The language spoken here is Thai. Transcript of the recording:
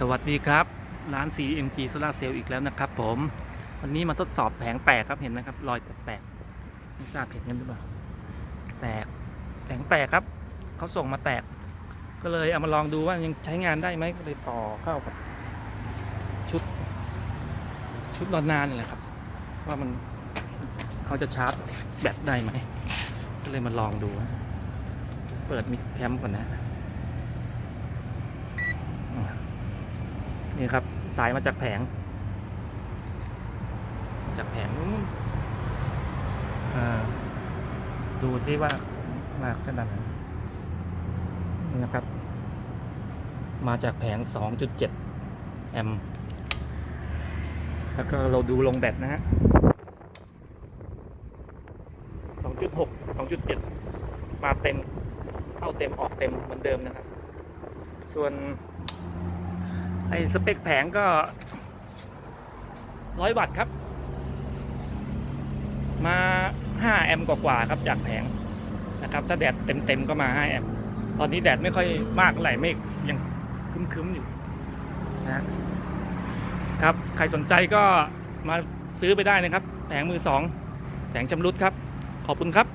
สวัสดีครับ ร้าน CMG Solar Cell อีกแล้วนะครับผม วันนี้มาทดสอบแผงแตกครับเห็นไหมครับรอยแตกไม่ทราบเห็นกันหรือเปล่าแตกแผงแตกครับเขาส่งมาแตก ก็เลยเอามาลองดูว่ายังใช้งานได้ไหมก็เลยต่อเข้ากับชุด ชุดนอนนานนี่แหละครับ ว่ามันเขาจะชาร์จแบตได้ไหมก็เลยมาลองดู เปิดมิกแคมก่อนนะ นี่ครับสายมาจากแผง จากแผงดูซิว่ามากขนาดไหนนี่นะครับ มาจากแผง 2.7 แอมป์แล้วก็เราดูลงแบตนะฮะ 2.6 2.7 มาเต็ม เข้าเต็มออกเต็มเหมือนเดิมนะครับ ส่วน ไอ้สเปคแผงก็ร้อยวัตต์ครับ มา5แอมป์กว่าๆครับจากแผงนะครับ ถ้าแดดเต็มๆก็มา5แอมป์ตอนนี้แดดไม่ค่อยมากเท่าไหร่เมฆยังคึ้มๆอยู่นะครับ ใครสนใจก็มาซื้อไปได้นะครับ แผงมือสองแผงชำรุดครับ ขอบคุณครับ